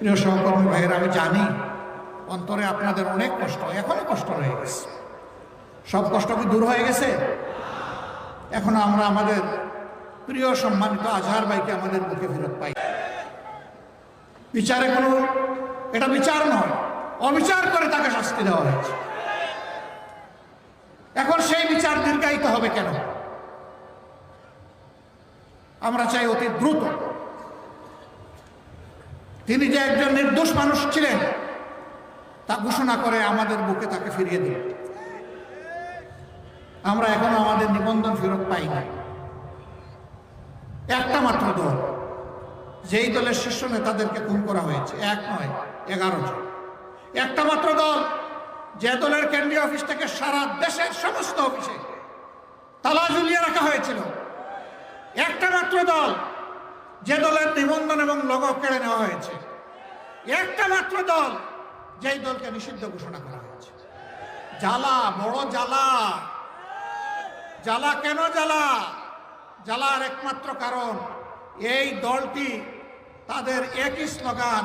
প্রিয় সহকর্মী ভাইয়েরা, আমি জানি অন্তরে আপনাদের অনেক কষ্ট এখনও কষ্ট রয়ে গেছে। সব কষ্ট কি দূর হয়ে গেছে? এখন আমরা আমাদের প্রিয় সম্মানিত আজহার ভাইকে আমাদের বুকে ফেরত পাই। বিচারে কোনো, এটা বিচার নয়, অবিচার করে তাকে শাস্তি দেওয়া হয়েছে। এখন সেই বিচার দীর্ঘায়িত হবে কেন? আমরা চাই অতি দ্রুত তিনি যে একজন নির্দোষ মানুষ ছিলেন, তা ঘোষণা করে আমাদের বুকে তাকে ফিরিয়ে দিন আমরা এখনও আমাদের নিবন্ধন ফেরত পাই না। একটা মাত্র দল, যেই দলের শীর্ষ নেতাদেরকে খুন করা হয়েছে, এক নয়, এগারো জন। একটা মাত্র দল, যে দলের কেন্দ্রীয় অফিস থেকে সারা দেশের সমস্ত অফিসে তালা ঝুলিয়ে রাখা হয়েছিল। একটা মাত্র দল, যে দলের নিবন্ধন এবং লোগো কেড়ে নেওয়া হয়েছে। একটা মাত্র দল, যেই দলকে নিষিদ্ধ ঘোষণা করা হয়েছে। জ্বালা, বড় জ্বালা। জ্বালা কেন জ্বালা? জ্বালার একমাত্র কারণ, এই দলটি তাদের একই স্লোগান,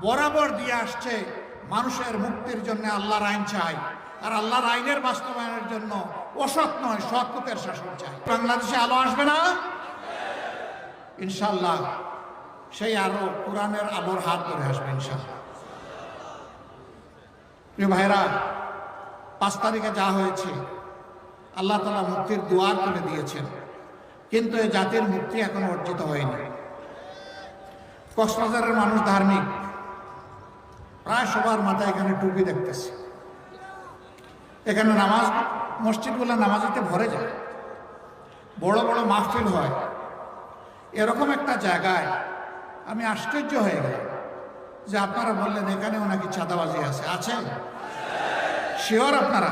বরাবর দিয়ে আসছে, মানুষের মুক্তির জন্য আল্লাহর আইন চাই। আর আল্লাহর আইনের বাস্তবায়নের জন্য অসৎ নয়, সৎ শাসন চাই। বাংলাদেশে আলো আসবে না? ইনশাল্লাহ সেই আলো কোরআনের আলোর হাত ধরে আসবে ইনশাল্লাহ প্রিয় ভাইরা পাঁচ তারিখে যা হয়েছে, আল্লাহ তালা মুক্তির দুয়ার করে দিয়েছেন। কিন্তু এই জাতির মুক্তি এখনও অর্জিত হয়নি। কক্সবাজারের মানুষ ধার্মিক। প্রায় সবার মাথায় এখানে টুপি দেখতেছে। এখানে নামাজ, মসজিদগুলো নামাজিতে ভরে যায়। বড় বড় মাহফিল হয়। এরকম একটা জায়গায় আমি আশ্চর্য হয়ে গেলাম যে আপনারা বললেন এখানেও নাকি চাঁদাবাজি আছে। আছে? শিওর আপনারা?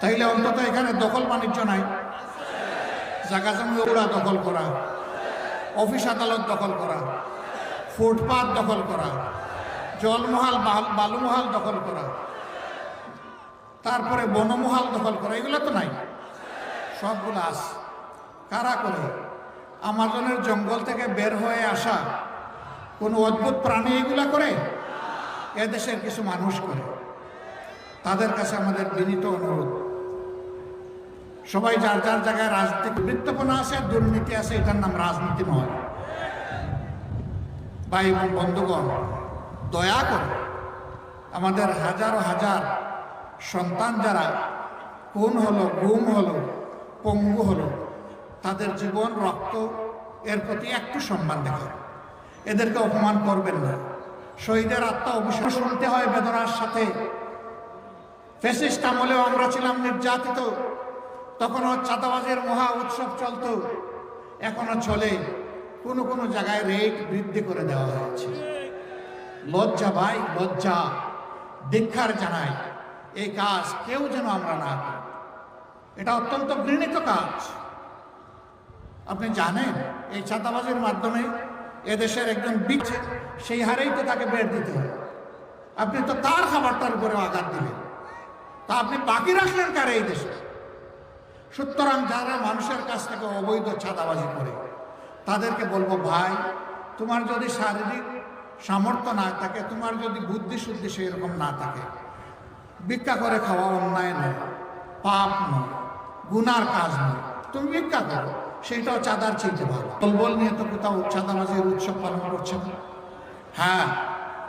তাইলে অন্তত এখানে দখল বাণিজ্য নাই। জায়গা জমি ওরা দখল করা। অফিস আদালত দখল করা। ফুটপাত দখল করা। জলমহাল, বাল- বালুমহাল দখল করা। তারপরে বনমহাল দখল করা। এগুলো তো নাই। সবগুলো আস কারা করে? আমাজনের জঙ্গল থেকে বের হয়ে আসা কোনো অদ্ভুত প্রাণী এগুলা করে? এদেশের কিছু মানুষ করে। তাদের কাছে আমাদের বিনীত অনুরোধ। সবাই যার যার জায়গায় রাজনীতি বৃত্তপনা আছে, দুর্নীতি আছে, এটার নাম রাজনীতি নয়। ভাই এবং বন্ধুগণ, দয়া করে আমাদের হাজারো হাজার সন্তান যারা, খুন হলো, গুম হলো, পঙ্গু হলো তাদের জীবন, রক্ত, এর প্রতি একটু সম্মান দেখান এদেরকে অপমান করবেন না। শহীদের আত্মা অবশ্যই শুনতে হয় বেদনার সাথে। ফেসিস্ট আমরা ছিলাম নির্যাতিত। তখনও চাঁদাবাজের মহা উৎসব চলত। এখনও চলে। কোনো কোনো জায়গায় রেট বৃদ্ধি করে দেওয়া হয়েছে। লজ্জা ভাই, লজ্জা। দীক্ষার জানাই, এই কাজ কেউ যেন আমরা না এটা অত্যন্ত ঘৃণিত কাজ। আপনি জানেন, এই চাঁদাবাজির মাধ্যমে এদেশের একজন বিচ্ছে সেই হারেই তো তাকে বের দিতে হয়। আপনি তো তার খাবারটার উপরে আঘাত দিলেন। তা আপনি বাকি রাখলেন কারে এই দেশে? সুতরাং যারা মানুষের কাছ থেকে অবৈধ চাঁদাবাজি করে, তাদেরকে বলব, ভাই, তোমার যদি শারীরিক সামর্থ্য না থাকে, তোমার যদি বুদ্ধি শুদ্ধি সেই রকম না থাকে, ভিক্ষা করে খাওয়া অন্যায় নয়, পাপ নয়, গুনার কাজ নয়, তুমি ভিক্ষা করো। সেটাও চাঁদার চিনতে ভালো। বলবল নিয়ে তো কোথাও চাঁদাবাজির উৎসব পালন করছে না। হ্যাঁ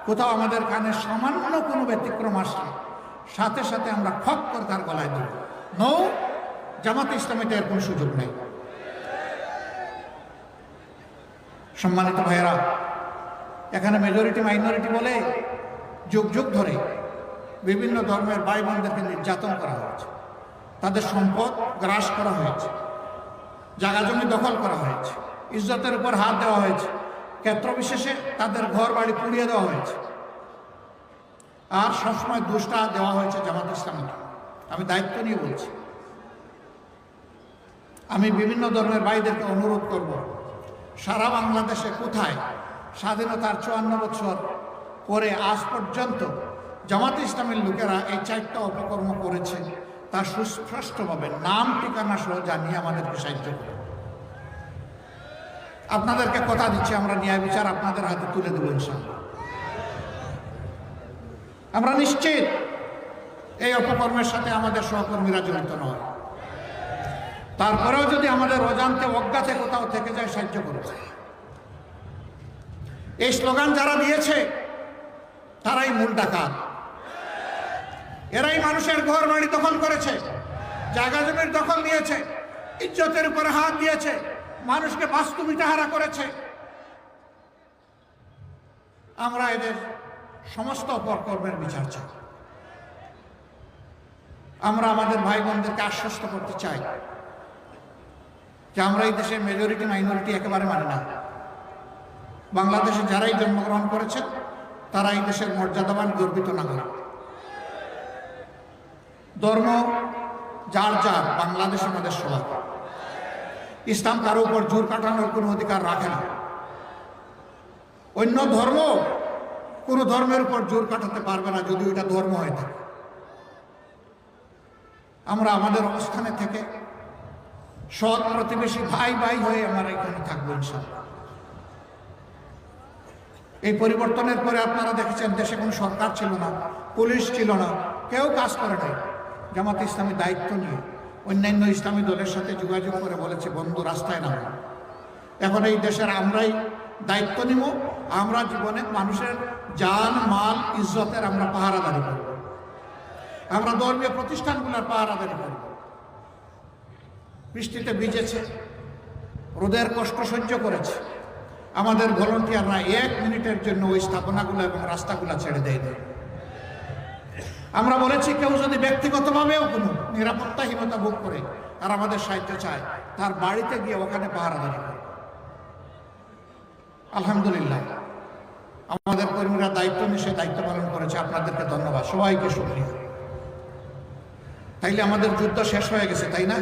কোথাও আমাদের কানে সামান্য কোনো ব্যতিক্রম আসলে, সাথে সাথে আমরা খপ করে তার গলায় দেব নৌ জামাত ইসলামীতে এর কোনো সুযোগ নেই। সম্মানিত ভাইয়েরা, এখানে মেজরিটি মাইনরিটি বলে যুগ যুগ ধরে বিভিন্ন ধর্মের ভাই বোনদেরকে নির্যাতন করা হয়েছে। তাদের সম্পদ গ্রাস করা হয়েছে। জায়গা জমি দখল করা হয়েছে। ইজ্জতের উপর হাত দেওয়া হয়েছে। ক্ষেত্র বিশেষে তাদের ঘর বাড়ি পুড়িয়ে দেওয়া হয়েছে। আর সবসময় দুষ্টা দেওয়া হয়েছে জামাত ইসলামকে। আমি দায়িত্ব নিয়ে বলছি। আমি বিভিন্ন ধর্মের ভাইদেরকে অনুরোধ করব, সারা বাংলাদেশে কোথায় স্বাধীনতার চুয়ান্ন বছর পরে আজ পর্যন্ত জামাত ইসলামের লোকেরা এই চারটা অপকর্ম করেছে? তা সুস্পষ্টভাবে নাম, ঠিকানা সহ জানিয়ে আমাদেরকে সাহায্য আপনাদেরকে কথা দিচ্ছি, আমরা ন্যায় বিচার আপনাদের হাতে তুলে দেবো ইনশাআল্লাহ। আমরা নিশ্চিত এই অপকর্মের সাথে আমাদের সহকর্মীরা জড়িত নয়। তারপরেও যদি আমাদের অজান্তে অজ্ঞাতে কোথাও থেকে যায়, সাহায্য করবে। এই স্লোগান যারা দিয়েছে, তারাই মূল ডাকাত। এরাই মানুষের ঘর বাড়ি দখল করেছে, জায়গা জমির দখল নিয়েছে, ইজ্জতের উপরে হাত দিয়েছে, মানুষকে বাস্তুবিটা হারা করেছে। আমরা এদের সমস্ত অপকর্মের বিচার চাই। আমরা আমাদের ভাই বোনদেরকে আশ্বস্ত করতে চাই যে আমরা এই দেশের মেজরিটি মাইনরিটি একেবারে মানি না। বাংলাদেশে যারাই জন্মগ্রহণ করেছে তারা এই দেশের মর্যাদাবান, গর্বিত নাগরিক। ধর্ম, যার যার, বাংলাদেশ আমাদের সবার। ইসলাম কারও উপর জোর কাটানোর কোনো অধিকার রাখে না। অন্য ধর্ম কোনো ধর্মের উপর জোর কাটাতে পারবে না যদি ওইটা ধর্ম হয়ে থাকে। আমরা আমাদের অবস্থানে থেকে সৎ প্রতিবেশী ভাই ভাই হয়ে আমরা এখানে থাকব এই পরিবর্তনের পরে আপনারা দেখেছেন দেশে কোনো সরকার ছিল না, পুলিশ ছিল না, কেউ কাজ করে নাই। জামাত ইসলামী দায়িত্ব নিয়ে অন্যান্য ইসলামী দলের সাথে যোগাযোগ করে বলেছে, বন্ধু, রাস্তায় নামো। এখন এই দেশের আমরাই দায়িত্ব নিব, আমরা জীবনে মানুষের জান, মাল, ইজ্জতের আমরা পাহারাদারি করব। আমরা ধর্মীয় প্রতিষ্ঠানগুলোর পাহারাদারি করব। বৃষ্টিতে ভিজেছে, রোদের কষ্ট সহ্য করেছে। আমাদের ভলেন্টিয়াররা এক মিনিটের জন্য ওই স্থাপনাগুলো এবং রাস্তাগুলো ছেড়ে দেয় দেয় আমরা বলেছি কেউ যদি ব্যক্তিগতভাবেও কোনো নিরাপত্তাহীনতা ভোগ করে, আর আমাদের সাহায্য চায়, তার বাড়িতে গিয়ে ওখানে পাহারাদারি করে আলহামদুলিল্লাহ। আমাদের কর্মীরা দায়িত্ব নিয়ে দায়িত্ব পালন করেছে, আপনাদেরকে ধন্যবাদ, সবাইকে শুক্রিয়া। তাইলে আমাদের যুদ্ধ শেষ হয়ে গেছে, তাই না?